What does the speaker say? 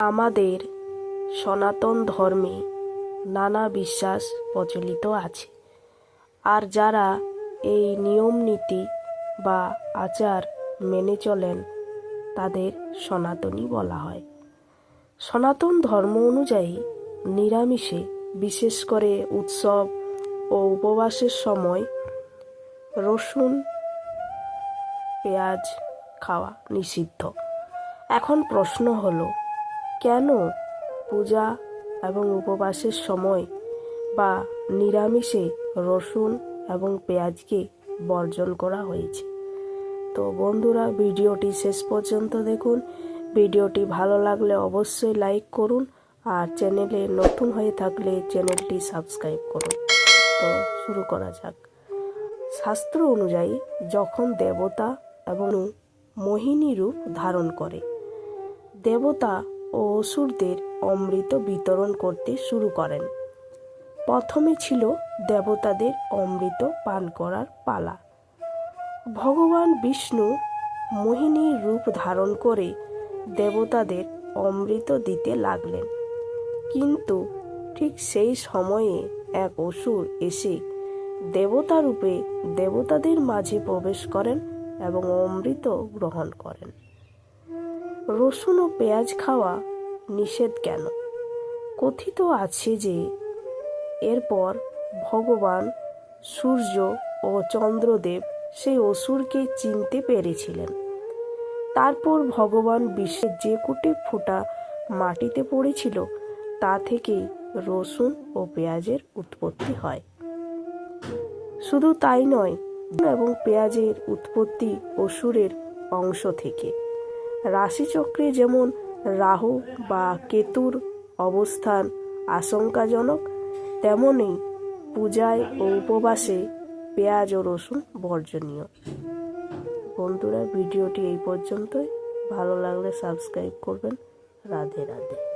আমাদের সনাতন ধর্মে নানা বিশ্বাস প্রচলিত আছে। আর যারা এই নিয়ম নীতি বা আচার মেনে চলেন, তাদের সনাতনী বলা হয়। সনাতন ধর্ম অনুযায়ী নিরামিষে, বিশেষ করে উৎসব ও উপবাসের সময় রসুন, পেঁয়াজ খাওয়া নিষিদ্ধ। এখন প্রশ্ন হলো কেন পূজা এবং উপবাসের সময় বা নিরামিষে রসুন এবং পেঁয়াজকে বর্জন করা হয়েছে? তো বন্ধুরা, ভিডিওটি শেষ পর্যন্ত দেখুন। ভিডিওটি ভালো লাগলে অবশ্যই লাইক করুন আর চ্যানেলে নতুন হয়ে থাকলে চ্যানেলটি সাবস্ক্রাইব করুন। তো শুরু করা যাক। শাস্ত্র অনুযায়ী যখন দেবতা এবং মোহিনী রূপ ধারণ করে, দেবতা ও অসুরদের অমৃত বিতরণ করতে শুরু করেন। প্রথমে ছিল দেবতাদের অমৃত পান করার পালা। ভগবান বিষ্ণু মোহিনীর রূপ ধারণ করে দেবতাদের অমৃত দিতে লাগলেন। কিন্তু ঠিক সেই সময়ে এক অসুর এসে দেবতা রূপে দেবতাদের মাঝে প্রবেশ করেন এবং অমৃত গ্রহণ করেন। রসুন ও পেঁয়াজ খাওয়া নিষেধ কেন? কথিত আছে যে, এরপর ভগবান সূর্য ও চন্দ্রদেব সেই অসুরকে চিনতে পেরেছিলেন। তারপর ভগবান বিশ্বের যে কোটি ফোঁটা মাটিতে পড়েছিল, তা থেকেই রসুন ও পেঁয়াজের উৎপত্তি হয়। শুধু তাই নয়, এবং পেঁয়াজের উৎপত্তি অসুরের অংশ থেকে। রাশিচক্রে যেমন রাহু বা কেতুর অবস্থান আশঙ্কাজনক তেমনই পূজায় ও উপবাসে পেঁয়াজ ও রসুন বর্জনীয়। বন্ধুরা, ভিডিওটি এই পর্যন্তই। ভালো লাগলে সাবস্ক্রাইব করবেন। রাধে রাধে।